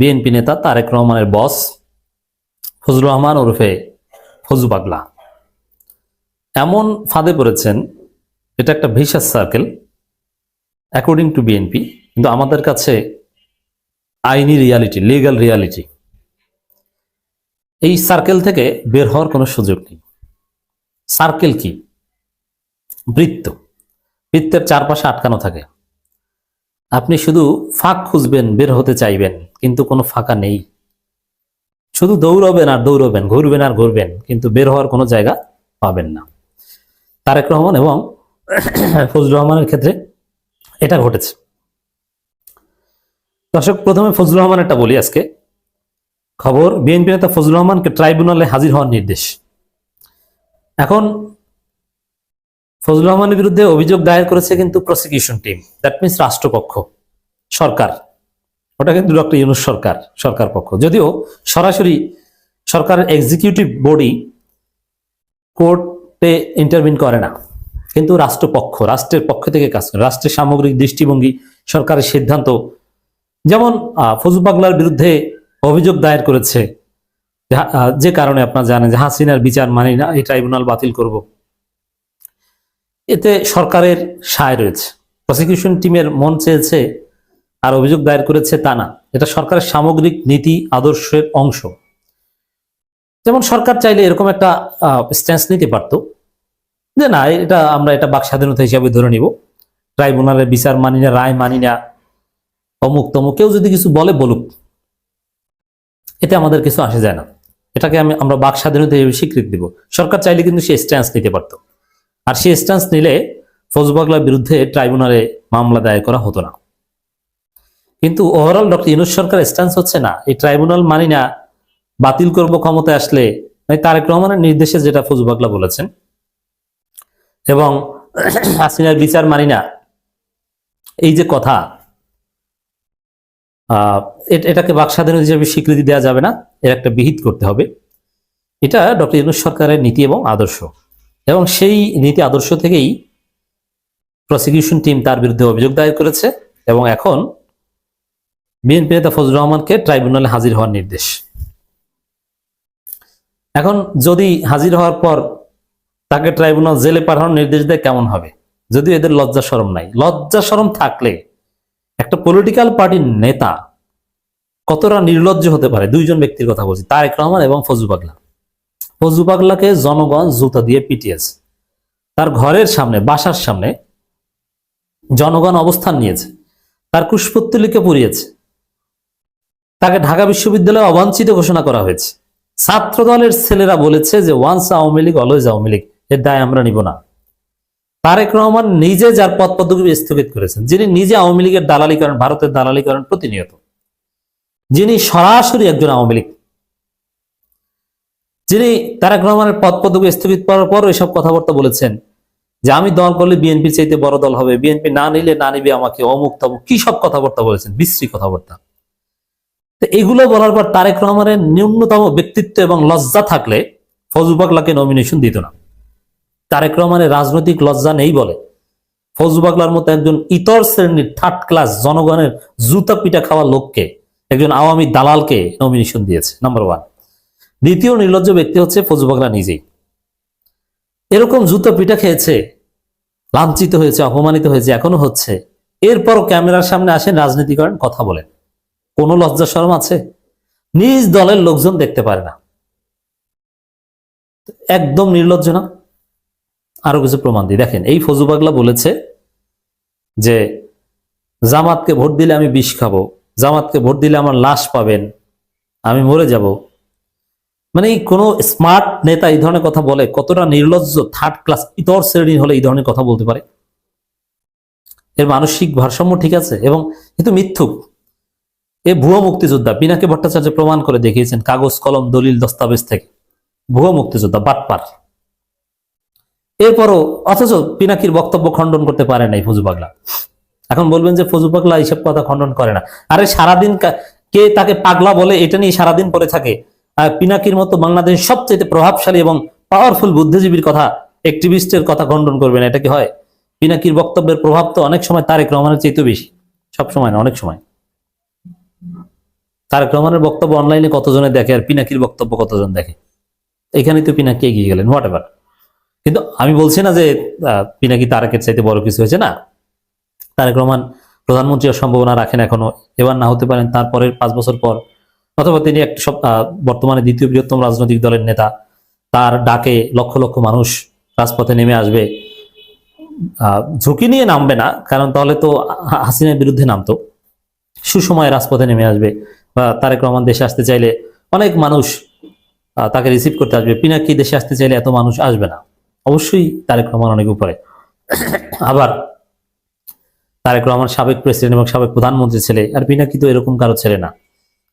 BNP নেতা তারেক রহমানের বস ফজলুর রহমান ওরফে ফজু পাগলা এমন ফাঁদে পড়েছেন, এটা একটা vicious circle according to BNP কিন্তু আমাদের কাছে আইনি রিয়ালিটি লিগ্যাল রিয়ালিটি এই সার্কেল থেকে বের হওয়ার কোনো সুযোগ নেই। সার্কেল কি? বৃত্ত। বৃত্তের চারপাশে আটকানো থাকে। আপনি শুধু ফাঁক খুঁজবেন, বের হতে চাইবেন, কিন্তু কোনো ফাঁকা নেই। শুধু দৌড়বেন আর দৌড়বেন, ঘুরবেন আর ঘুরবেন, কিন্তু বের হওয়ার কোনো জায়গা পাবেন না। তারেক রহমান এবং ফজলুর রহমানের ক্ষেত্রে এটা ঘটেছে। দর্শক, প্রথমে ফজলুর রহমানেরটা বলি আজকে। খবর, বিএনপি নেতা ফজলুর রহমানকে ট্রাইব্যুনালে হাজির হওয়ার নির্দেশ। এখন ফজলুর রহমানের বিরুদ্ধে অভিযোগ দায়ের করেছে কিন্তু প্রসিকিউশন টিম দ্যাট মিনস রাষ্ট্রপক্ষ সরকার। ওটা কিন্তু ডক্টর ইউনুস সরকার সরকার পক্ষ। যদিও সরাসরি সরকারের এক্সিকিউটিভ বডি কোর্টে ইন্টারভিন করে না। কিন্তু রাষ্ট্রপক্ষ রাষ্ট্রের পক্ষ থেকে কাজ করে। রাষ্ট্রের সামগ্রিক দৃষ্টিভঙ্গি সরকারের সিদ্ধান্ত। যেমন আহ, ফজু পাগলার বিরুদ্ধে অভিযোগ দায়ের করেছে। যে কারণে আপনার জানেন যে হাসিনার বিচার মানি না এই ট্রাইব্যুনাল বাতিল করব। এতে সরকারের সায় রয়েছে। প্রসিকিউশন টিমের মন চেয়েছে আর অভিযোগ দায়ের করেছে তা না। এটা সরকারের সামগ্রিক নীতি, আদর্শের অংশ। যেমন সরকার চাইলে এরকম একটা স্ট্যান্স নিতে পারতো। যে না, এটা আমরা এটা বাক স্বাধীনতা হিসাবে ধরে নিব। ট্রাইব্যুনালের বিচার মানি না, রায় মানি না, অমুক তমুক, কেউ যদি কিছু বলে বলুক, এতে আমাদের কিছু আসে যায় না। এটাকে আমি আমরা বাক স্বাধীনতা হিসেবে স্বীকৃতি দিব। সরকার চাইলে কিন্তু সে স্ট্যান্স নিতে পারতো। আর সে স্ট্যান্স নিলে ফজবাগলার বিরুদ্ধে ট্রাইব্যুনালে মামলা দায়ের করা হতো না। কিন্তু ওভারঅল ডক্টর ইউনুস সরকার স্ট্যান্স হচ্ছে না, এই ট্রাইব্যুনাল মানি না, বাতিল করব ক্ষমতায় আসলে মানে তারেক রহমানের নির্দেশে যেটা ফজবাগলা বলেছেন। এবং হাসিনার বিচার মানি না, এই যে কথা এটাকে বাক স্বাধীনতা হিসেবে স্বীকৃতি দেওয়া যাবে না, এর একটা বিহিত করতে হবে। এটা ডক্টর ইউনুস সরকারের নীতি এবং আদর্শ। এবং সেই নীতি আদর্শ থেকেই প্রসিকিউশন টিম তার বিরুদ্ধে অভিযোগ দায়ের করেছে এবং এখন বিএনপি নেতা ফজলুর রহমানকে ট্রাইব্যুনালে হাজির হওয়ার নির্দেশ। এখন যদি হাজির হওয়ার পর তাকে ট্রাইব্যুনাল জেলে পাঠানোর নির্দেশ দেয় কেমন হবে? যদিও এদের লজ্জা সরম নাই। লজ্জা সরম থাকলে একটা পলিটিক্যাল পার্টির নেতা কতটা নির্লজ্জ হতে পারে? দুইজন ব্যক্তির কথা বলছি, তারেক রহমান এবং ফজু ফজু পাগলাকে জনগণ জুতা দিয়ে পিটিয়েছে। তার ঘরের সামনে, বাসার সামনে জনগণ অবস্থান নিয়েছে। তার কুশপুত্তলিকে পুড়িয়েছে। তাকে ঢাকা বিশ্ববিদ্যালয়ে অবাঞ্ছিত ঘোষণা করা হয়েছে। ছাত্র দলের ছেলেরা বলেছে যে, ওয়ান্স আওয়ামী লীগ, অলওয়েজ আওয়ামী লীগ, এর দায় আমরা নিব না। তারেক রহমান নিজে যার পদ পদবি স্থগিত করেছেন, যিনি নিজে আওয়ামী লীগের দালালি ভারতের দালালি প্রতিনিয়ত। যিনি সরাসরি একজন আওয়ামী লীগ যিনি তারেক রহমানের পদ পদবি স্থগিত করার পর এসব কথাবার্তা বলেছেন যে আমি দল করলে বিএনপির চাইতে বড় দল হবে, বিএনপি না নিলে না নিবে আমাকে অমুক তমুক, কি সব কথাবার্তা বলেছেন? বিশ্রী কথাবার্তা। তো এগুলো বলার পর তারেক রহমানের ন্যূনতম ব্যক্তিত্ব এবং লজ্জা থাকলে ফজু পাগলাকে নমিনেশন দিত না। তারেক রহমানের রাজনৈতিক লজ্জা নেই বলে। ফজু পাগলার মতো একজন ইতর শ্রেণির থার্ড ক্লাস জনগণের জুতা পিটা খাওয়া লোককে, একজন আওয়ামী দালালকে নমিনেশন দিয়েছে নাম্বার ওয়ান দ্বিতীয় নির্লজ্জ ব্যক্তি হচ্ছে ফজু পাগলা নিজেই। এরকম জুতো পিঠা খেয়েছে, লাঞ্ছিত হয়েছে, অপমানিত হয়েছে, এখনও হচ্ছে। এরপরও ক্যামেরার সামনে আসেন রাজনীতি করেন, কথা বলেন। কোনো লজ্জা শরম আছে? নিজ দলের লোকজন দেখতে পারে না। একদম নির্লজ্জ না? আরও কিছু প্রমাণ দিই। দেখেন, এই ফজু পাগলা বলেছে যে, জামাতকে ভোট দিলে আমি বিষ খাব, জামাতকে ভোট দিলে আমার লাশ পাবেন, আমি মরে যাব। মানে কোনো স্মার্ট নেতা এই ধরনের কথা বলে, কতটা নির্লজ্জ থার্ড ক্লাস ইতর শ্রেণি হলে এই ধরনের কথা বলতে পারে? এর মানসিক ভারসাম্য ঠিক আছে এবং কিন্তু মিথ্যুক। এ ভুয়ো মুক্তিযোদ্ধা পিনাকি ভট্টাচার্য প্রমাণ করে দেখিয়েছেন কাগজ, কলম, দলিল, দস্তাবেজ থেকে। ভুয়া মুক্তিযোদ্ধা, বাটপার। এরপরও অথচ পিনাকির বক্তব্য খণ্ডন করতে পারে নাই ফজু পাগলা। এখন বলবেন যে ফজু পাগলা এইসব কথা খণ্ডন করে না। আরে সারাদিন কা- তাকে পাগলা বলে, এটা নিয়ে সারাদিন পরে থাকে। পিনাকির মতো বাংলাদেশের সবচেয়ে প্রভাবশালী এবং পাওয়ারফুল বুদ্ধিজীবীর কথা অ্যাক্টিভিস্টের কথা খণ্ডন করবে না এটা কি হয়? পিনাকির বক্তব্যের প্রভাব তো অনেক সময় তারেক রহমানের চাইতেও বেশি। সব সময় না, অনেক সময়। তারেক রহমানের বক্তব্য অনলাইনে কতজনে দেখে আর পিনাকির বক্তব্য কতজন দেখে? এখানে তো পিনাকি এগিয়ে গেলেন হোয়াট এভার কিন্তু আমি বলছি না যে পিনাকি তারেকের চাইতে বড় কিছু হয়েছে, না। তারেক রহমান প্রধানমন্ত্রী সম্ভাবনা রাখেন এখনও। এবার না হতে পারেন, তারপরের পাঁচ বছর পর অথবা তিনি এক বর্তমানে দ্বিতীয় বৃহত্তম রাজনৈতিক দলের নেতা, তার ডাকে লক্ষ লক্ষ মানুষ রাজপথে নেমে আসবে। ঝুঁকি নিয়ে নামবে না, কারণ তাহলে তো হাসিনার বিরুদ্ধে নামতো। সুসময়ে রাজপথে নেমে আসবে বা তারেক রহমান দেশে আসতে চাইলে অনেক মানুষ তাকে রিসিভ করতে আসবে। পিনাকি দেশে আসতে চাইলে এত মানুষ আসবে না। অবশ্যই তারেক রহমান অনেক উপরে। আবার তারেক রহমান সাবেক প্রেসিডেন্ট এবং সাবেক প্রধানমন্ত্রী ছেলে, আর পিনাকি তো এরকম কারও ছেলে না।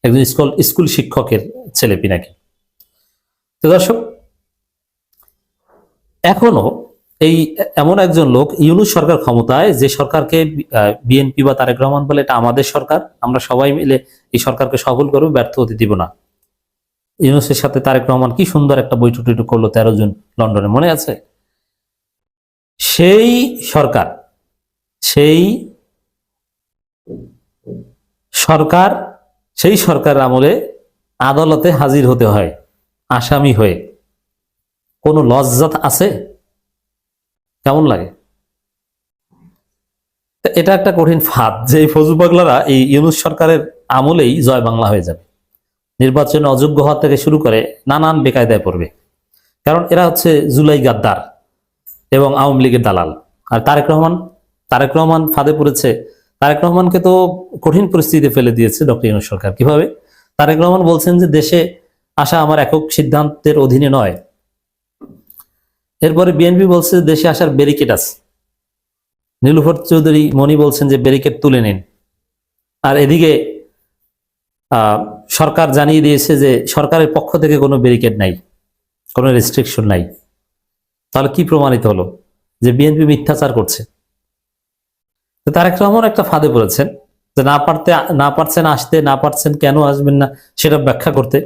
একজন স্কুল স্কুল শিক্ষকের ছেলে পিনাকি তো দর্শক, এখনও এই এমন একজন লোক ইউনুস সরকার ক্ষমতায় যে সরকারকে বিএনপি বা তারেক রহমান বলে এটা আমাদের সরকার, আমরা সবাই মিলে এই সরকারকে সফল করব, ব্যর্থ হতে দিব না। ইউনুসের সাথে তারেক রহমান কি সুন্দর একটা বৈঠক টৈঠক করল তেরো জন লন্ডনে, মনে আছে? সেই সরকার সেই সরকার সেই সরকার আমলে আদালতে হাজির হতে হয়, আসামি হয়ে। কোনো লজ্জাত আছে? কেমন লাগে? এটা একটা কঠিন ফাঁদ যে এই ফজু পাগলারা এই ইউনুস সরকারের আমলেই জয় বাংলা হয়ে যাবে। নির্বাচনে অযোগ্য হওয়া থেকে শুরু করে নানান বেকায়দায় পড়বে। কারণ এরা হচ্ছে জুলাই গাদ্দার এবং আওয়ামী লীগের দালাল। আর তারেক রহমান? তারেক রহমান ফাঁদে পড়েছে তারেক রহমানকে তো কঠিন পরিস্থিতিতে ফেলে দিয়েছে ডক্টর ইউনুস সরকার। কীভাবে? তারেক রহমান বলছেন যে দেশে আসা আমার একক সিদ্ধান্তের অধীনে নয়। এরপরে বিএনপি বলছে দেশে আসার ব্যারিকেড আছে। নীলুফর চৌধুরী মনি বলছেন যে ব্যারিকেড তুলে নিন। আর এদিকে সরকার জানিয়ে দিয়েছে যে সরকারের পক্ষ থেকে কোনো ব্যারিকেড নাই, কোনো রেস্ট্রিকশন নাই। তাহলে কি প্রমাণিত হলো? যে বিএনপি মিথ্যাচার করছে। তারেক রহমান একটা ফাঁদে পড়েছেন যে না পারতে, না পারছেন আসতে, না পারছেন কেন আসবেন না, সেটা ব্যাখ্যা করতে।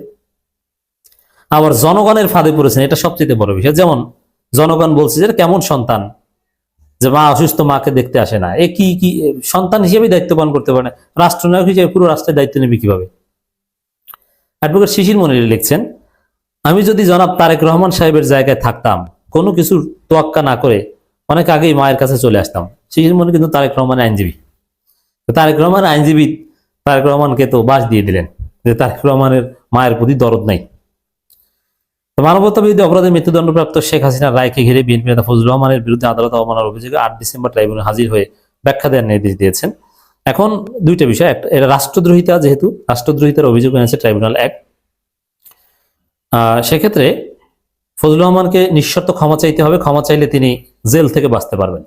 আবার জনগণের ফাঁদে পড়েছেন, এটা সবচেয়ে বড় বিষয়। যেমন জনগণ বলছে যে কেমন সন্তান? যে মা অসুস্থ, মাকে দেখতে আসে না। এ কি কি, সন্তান হিসেবে দায়িত্ব পালন করতে পারে না। রাষ্ট্রনায়ক হিসেবে পুরো রাষ্ট্রের দায়িত্ব নেবে কীভাবে? অ্যাডভোকেট শিশির মনির লিখছেন, আমি যদি জনাব তারেক রহমান সাহেবের জায়গায় থাকতাম, কোনো কিছুর তোয়াক্কা না করে অনেক আগেই মায়ের কাছে চলে আসতাম। শিশির মনির কিন্তু তারেক রহমান আইনজীবী। তারেক রহমান আইনজীবী, তারেক রহমানকে তো বাস দিয়ে দিলেন যে তারেক রহমানের মায়ের প্রতি দরদ নাই। তো মানবতা বিরোধী অপরাধে মৃত্যুদণ্ডপ্রাপ্ত শেখ হাসিনার রায়কে ঘিরে বিএনপি নেতা ফজলুর রহমানের বিরুদ্ধে আদালত অবমাননার অভিযোগে আট ডিসেম্বর ট্রাইব্যুনালে হাজির হয়ে ব্যাখ্যা দেওয়ার নির্দেশ দিয়েছেন। এখন দুইটা বিষয়, একটা এটা রাষ্ট্রদ্রোহিতা যেহেতু, রাষ্ট্রদ্রোহিতার অভিযোগ এনেছে ট্রাইব্যুনাল এক। সেক্ষেত্রে ফজল রহমানকে নিঃশর্ত ক্ষমা চাইতে হবে, ক্ষমা চাইলে তিনি জেল থেকে বাঁচতে পারবেন।